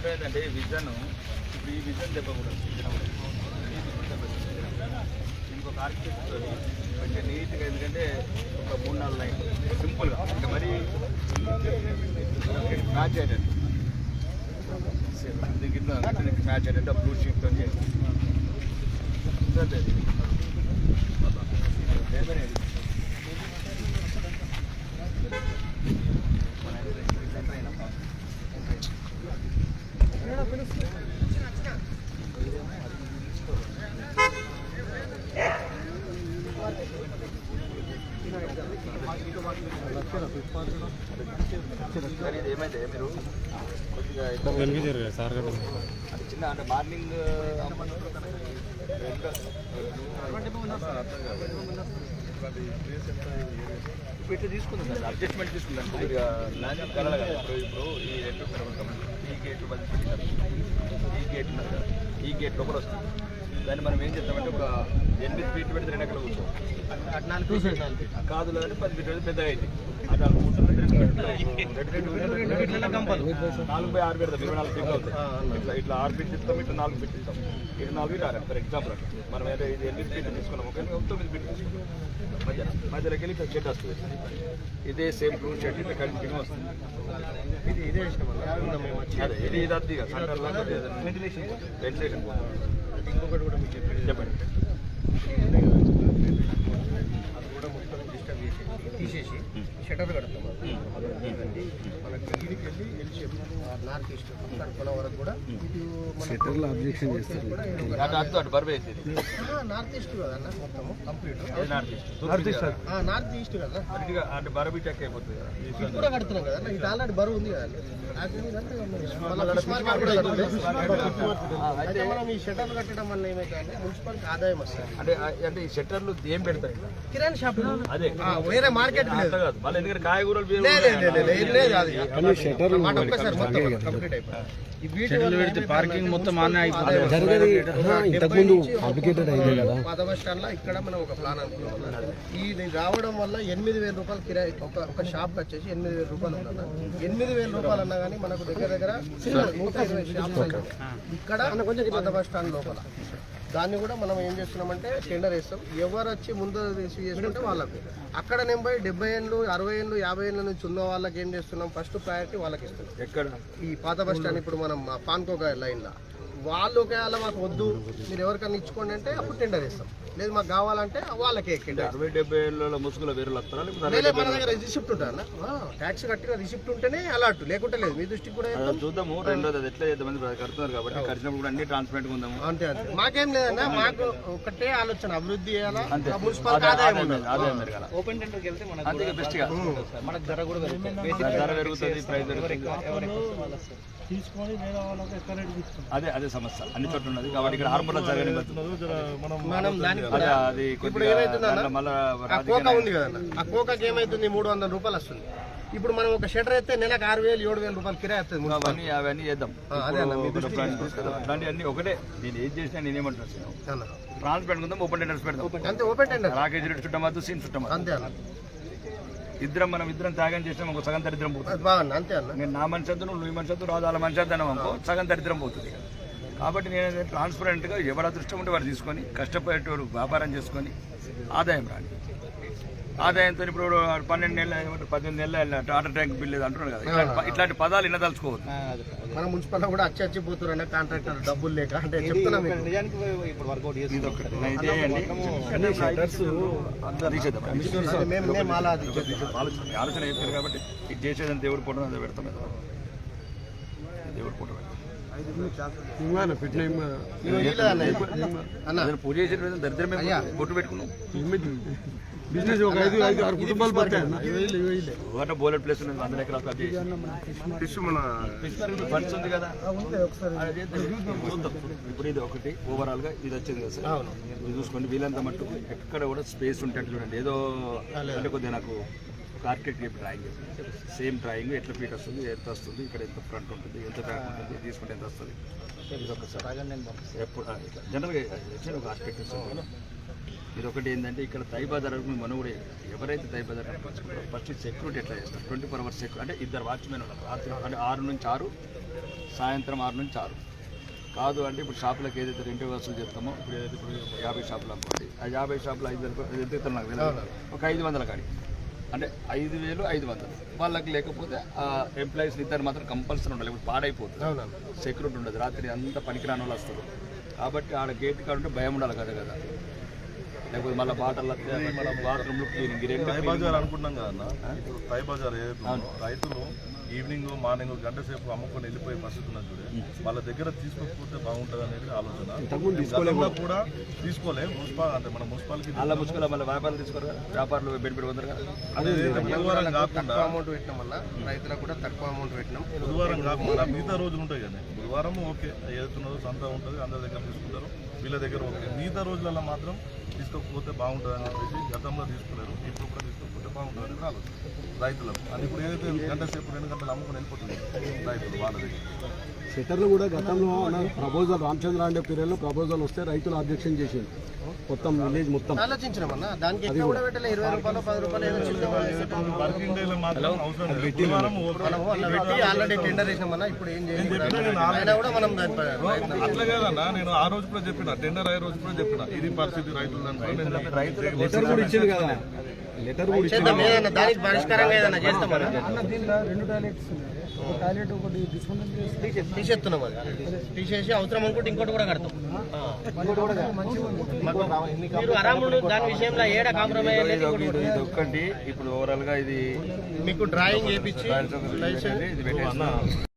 రెండో ఏంటంటే ఈ విజన్ ఇప్పుడు ఈ విజన్ దెబ్బకూడదు ఇంకొక ఆర్కిటెక్చర్ కొంచెం నీట్గా ఎందుకంటే ఒక మూడు నాలుగు లైన్ సింపుల్గా. ఇంకా మరీ మ్యాచ్ అయ్యేటట్టు దీనికి ఇట్లా మ్యాచ్ అయ్యేటట్టు బ్లూ షీట్తో చేసి సార్ ఇది ఏమైతే మీరు కొద్దిగా ఇట్లా కనిపించారు కదా సార్ గారు అది చిన్న అంటే మార్నింగ్ ఇప్పుడు ఇట్లా తీసుకుందాం సార్ అడ్జస్ట్మెంట్ తీసుకుందాం కొద్దిగా ల్యాండ్ కలర్ ఇప్పుడు ఇప్పుడు ఈ రెండు ఈ గేట్ ఈ గేట్ ఈ గేట్ లోపల వస్తుంది. దాన్ని మనం ఏం చేస్తామంటే ఒక ఎనిమిది ఫీట్ పెడితే రెండు ఎకరాలు కూర్చోం. కాదు లేదంటే పది ఫీట్ పెడితే అది రెండు ఫీట్ నాలుగు బై ఆరు పెడతాం. ఇరవై నాలుగు ఫీట్లు అవుతాయి. ఇట్లా ఇట్లా ఆరు ఫీట్ ఇస్తాం ఇట్లా నాలుగు ఫీట్ ఇస్తాం. ఇటు నాలుగు ఆరు ఫర్ ఎగ్జాంపుల్ అంటే మనం ఏదో ఇది ఎనిమిది ఫీట్ తీసుకున్నాం ఒక తొమ్మిది ఫీట్ తీసుకున్నాం. మధ్యన మధ్యలోకి వెళ్ళి ఇక్కడ షెడ్ వస్తుంది. ఇదే సేమ్ బ్లూ షెడ్ ఇట్లా కంటిన్యూ వస్తుంది. ఇది ఇదే ఇష్టం అదే ఇది ఇది అద్ది సెంటర్ లాగా వెంటిలేషన్ వెంటిలేషన్ ఇంకొకటి కూడా మీకు చెప్పండి. Thank you. చేసి తీసేసి షటర్ కడతాం. ఇదండి మనకి ఇదికి వెళ్ళి ఎల్ షేప్ నార్త్ ఈస్ట్ కొల వరకు కూడా ఇటు షటర్లో అబ్జెక్షన్ చేస్తారు. అటు అటు అటు బర్బే వేసేది. నార్త్ ఈస్ట్ కదా అన్న మొత్తము కంప్లీట్. అది నార్త్ ఈస్ట్. నార్త్ ఈస్ట్ కదా అటు బరబీ అయిపోతుంది కదా. ఇది కూడా కడుతున్నాం కదా. ఇది ఆల్రెడీ బరువు ఉంది కదా. అయితే మనం ఈ షటర్ కట్టడం వల్ల ఏమైతే మున్సిపల్కి ఆదాయం వస్తుంది. అంటే అంటే ఈ షట్టర్లు ఏం పెడతాయి? కిరాణా షాప్ అదే. వేరే మార్కెట్ లేదు. అంత కాదు. మళ్ళీ ఎందుకంటే కాయగూరలు బీరలు లేదు, లేదు, లేదు, లేదు, లేదు, అది. మాట ఒక్కసారి మొత్తం కంప్లీట్ అయిపోయింది. ఈ వీటి వల్ల పార్కింగ్ మొత్తం ఆనే ఆదాయం జరిగేది. ఇంతకుముందు కాంప్లికేటెడ్ అయింది కదా. పాత బస్ స్టాండ్లో ఇక్కడ మనం ఒక ప్లాన్ అనుకున్నాం. ఈ ఇది రావడం వల్ల ఎనిమిది వేల రూపాయలు కిరాయి ఒక ఒక షాప్ వచ్చేసి ఎనిమిది వేల రూపాయలు ఉందన్న. ఎనిమిది వేల రూపాయలు అన్నా కానీ మనకు దగ్గర దగ్గర నూట ఇరవై షాప్స్ ఇక్కడ స్టాండ్ లోపల. దాన్ని కూడా మనం ఏం చేస్తున్నామంటే టెండర్ వేస్తాం ఎవరు వచ్చి ముందు రిసీవ్ చేసుకుంటే వాళ్ళకు. అక్కడ నేను పోయి డెబ్బై ఏళ్ళు అరవై ఏళ్ళు యాభై ఏళ్ళ నుంచి ఉన్న వాళ్ళకి ఏం చేస్తున్నాం? ఫస్ట్ ప్రయారిటీ వాళ్ళకి ఇస్తున్నాం. ఎక్కడ? ఈ పాత బస్ స్టాండ్ ఇప్పుడు మనం పాన్కోక లైన్లో వాళ్ళు ఒకవేళ మాకు వద్దు మీరు ఎవరికైనా ఇచ్చుకోండి అంటే అప్పుడు టెండర్ ఇస్తాం లేదు మాకు కావాలంటే వాళ్ళకే టెండర్ అరవై డెబ్బై ఏళ్ళ ముసుగుల వేరులు వస్తారా లేకపోతే లేదు మన దగ్గర రిసిప్ట్ ఉంటుంది ట్యాక్స్ కట్టిన రిసిప్ట్ ఉంటేనే అలర్ట్ లేకుంటే లేదు మీ దృష్టికి కూడా చూద్దాము రెండోది అది ఎట్లా చేద్దాం మంది కడుతున్నారు కాబట్టి కట్టినప్పుడు కూడా అన్ని ట్రాన్స్పరెంట్ ఉందాము అంతే అంతే మాకేం లేదన్నా మాకు ఒకటే ఆలోచన అభివృద్ధి చేయాలా మున్సిపల్ ఆదాయం ఉండాలి ఓపెన్ టెండర్కి వెళ్తే మనకు బెస్ట్గా మనకు ధర కూడా ధర పెరుగుతుంది ప్రైస్ పెరుగుతుంది తీసుకొని వేరే వాళ్ళకి ఎక్కడ అదే అదే సమస్య అన్ని చోట్ల ఉన్నది కాబట్టి ఇక్కడ హార్బర్లో జరగని మనం దానికి అదే ఇప్పుడు ఏమైతుందన్న మళ్ళా ఉంది కదన్న. ఆ కోకకి ఏమైతుంది? మూడు వందల రూపాయలు వస్తుంది. ఇప్పుడు మనం ఒక షటర్ అయితే నెలకు ఆరు వేలు ఏడు వేల రూపాయలు కిరాయి వస్తుంది అవన్నీ అవన్నీ చేద్దాం. అదే అన్న, ఒకటే. నేను ఏం చేసినా నేనేమంటున్నాను అన్న. ట్రాన్స్పరెంట్ ఉందాం ఓపెన్ టెండర్స్ పెడదాం. అంతే ఓపెన్ టెండర్ రాకేజ్ రేట్ చుట్టమద్దు సీన్ చుట్టమద్దు అంతే ఇద్దరం మనం ఇద్దరం త్యాగం చేసినాం ఒక సగం దరిద్రం పోతుంది. అంతే నేను నా మనిషి నువ్వు నీ మనిషి రాదు వాళ్ళ మనిషి అనుకో సగం దరిద్రం పోతుంది. కాబట్టి నేను ట్రాన్స్పరెంట్గా ఎవరి అదృష్టం ఉంటే వాడు తీసుకొని కష్టపడేటోడు వ్యాపారం చేసుకొని ఆదాయం రాని. ఆదాయంతో ఇప్పుడు పన్నెండు నెలలు పద్దెనిమిది నెలలు టాటా ట్యాంక్ బిల్ లేదు అంటున్నాడు కదా. ఇట్లాంటి- పదాలు వినదలుచుకోవద్దు. మన మున్సిపల్ కూడా అచ్చి వచ్చి పోతున్నారు కాంట్రాక్టర్ డబ్బులు లేక అంటే చెప్తున్నా ఆలోచన. చెప్పారు కాబట్టి ఇది చేసేదని దేవుడు అది పెడతాం. దేవుడు పెడతాం. పూజ చేసిన రోజు దరిద్రమే బొట్టు పెట్టుకున్నాం బిజినెస్ ఒక ఐదు ఐదు ఆరు కుటుంబాలు పడతాయి ఒకట బోలెట్ ప్లేస్ ఉంది వంద ఎకరాలు కట్ చేసి. ఫిష్ మన ఫండ్స్ ఉంది కదా. ఇప్పుడు ఇది ఒకటి. ఓవరాల్గా ఇది వచ్చింది కదా సార్. ఇది చూసుకోండి వీలంత మట్టుకు ఎక్కడ కూడా స్పేస్ ఉంటట్టు చూడండి. ఏదో అంటే కొద్దిగా నాకు ఒక ఆర్కిటెక్ట్ చెప్పి డ్రాయింగ్ సేమ్ డ్రాయింగ్ ఎట్లా ఫీట్ వస్తుంది ఎంత వస్తుంది ఇక్కడ ఎంత ఫ్రంట్ ఉంటుంది ఎంత బ్యాక్ ఉంటుంది తీసుకుంటే ఎంత వస్తుంది. ఇది ఒకసారి. ఎప్పుడు జనరల్గా ఒక ఆర్కిటెక్ట్ ఇస్తుంది ఇది ఒకటి ఏంటంటే ఇక్కడ తైబాదర్ మనం కూడా ఎవరైతే తైబాదర్ పంచుకుంటారో ఫస్ట్ సెక్యూరిటీ ఎట్లా చేస్తారు? ట్వంటీ ఫోర్ అవర్స్ సెక్యూరిటీ అంటే ఇద్దరు వాచ్మెన్ ఉన్నారు. రాత్రి అంటే ఆరు నుంచి ఆరు సాయంత్రం ఆరు నుంచి ఆరు. కాదు అంటే ఇప్పుడు షాపులకు ఏదైతే రెంట్ వసూలు చేస్తామో ఇప్పుడు ఏదైతే ఇప్పుడు యాభై షాపులు అనుకోండి ఆ యాభై షాపులు ఐదు వేలు ఎంత నాకు తెలియదు ఒక ఐదు వందల కాడి అంటే ఐదు వేలు ఐదు వందలు. వాళ్ళకి లేకపోతే ఆ ఎంప్లాయీస్ ఇద్దరు మాత్రం కంపల్సరీ ఉండాలి. ఇప్పుడు పాడైపోతుంది. సెక్యూరిటీ ఉండదు. రాత్రి అంతా పనికిరాని వాళ్ళు వస్తారు. కాబట్టి ఆడ గేట్ కాడ ఉంటే భయం ఉండాలి కదా కదా. లేకపోతే మళ్ళీ బాటలు మళ్ళీ బాత్రూమ్లు క్లీనింగ్ అనుకుంటున్నాం కదా ఇప్పుడు రైతులు ఈవినింగ్ మార్నింగ్ గంట సేపు అమ్ముకొని వెళ్ళిపోయే పరిస్థితి ఉన్నది చూడే. వాళ్ళ దగ్గర తీసుకోకపోతే బాగుంటుంది అనేది ఆలోచన. కూడా తీసుకోలే. మున్సిపల్ అంటే మన మున్సిపాలిటీ అలా ముచ్చుకోలే మళ్ళీ వ్యాపారాలు తీసుకోరు? వ్యాపారులు పోతారు కదా అనేది బుధవారం కాకుండా తక్కువ అమౌంట్ పెట్టినాం వల్ల రైతులకు కూడా తక్కువ అమౌంట్ పెట్టినాం. బుధవారం కాకుండా మిగతా రోజులు ఉంటాయి కదా బుధవారం ఓకే. ఏదైతున్నదో సంత ఉంటుంది అందరి దగ్గర తీసుకుంటారు. వీళ్ళ దగ్గర ఓకే మిగతా రోజులలో మాత్రం తీసుకోకపోతే బాగుంటుంది అని చెప్పేసి గతంలో తీసుకోలేరు ఇప్పుడు కూడా తీసుకోకపోతే బాగుంటుంది అనేది ఆలోచన రైతులకు. అది ఇప్పుడు ఏదైతే గంట సేపు రెండు గంటలు అమ్ముకొని వెళ్ళిపోతుంది రైతులు వాళ్ళ దగ్గర. సెటర్లు కూడా గతంలో అన్న ప్రపోజల్ రామచంద్ర అంటే పీరియడ్లో ప్రపోజల్ వస్తే రైతులు అబ్జెక్షన్ చేసిండు మొత్తం విలేజ్ మొత్తం. దానికి ఇరవై రూపాయలు పది రూపాయలు వర్కింగ్ డేలో మాత్రం అవసరం ఆల్రెడీ టెండర్ ఇప్పుడు ఏం కూడా మనం అట్లా కాదన్నా. నేను ఆ రోజు కూడా చెప్పిన టెండర్ అయ్యే రోజు కూడా చెప్పిన ఇది పరిస్థితి రైతులు లెటర్ కూడా ఇచ్చింది కదా. లెటర్ కూడా ఇచ్చింది చేద్దాం ఏదన్నా దానికి పరిష్కారంగా ఏదన్నా చేస్తామన్నా రెండు టాయిలెట్స్ టాయిలెట్ ఒకటి తీసేస్తున్నాం అది. తీసేసి అవసరం అనుకుంటే ఇంకోటి కూడా కడతాం. మీరు అరాముడు దాని విషయంలో ఏడ కాంప్రమైజ్. ఇది ఒక్కటి. ఇప్పుడు ఓవరాల్గా ఇది మీకు డ్రాయింగ్ పెట్టేసి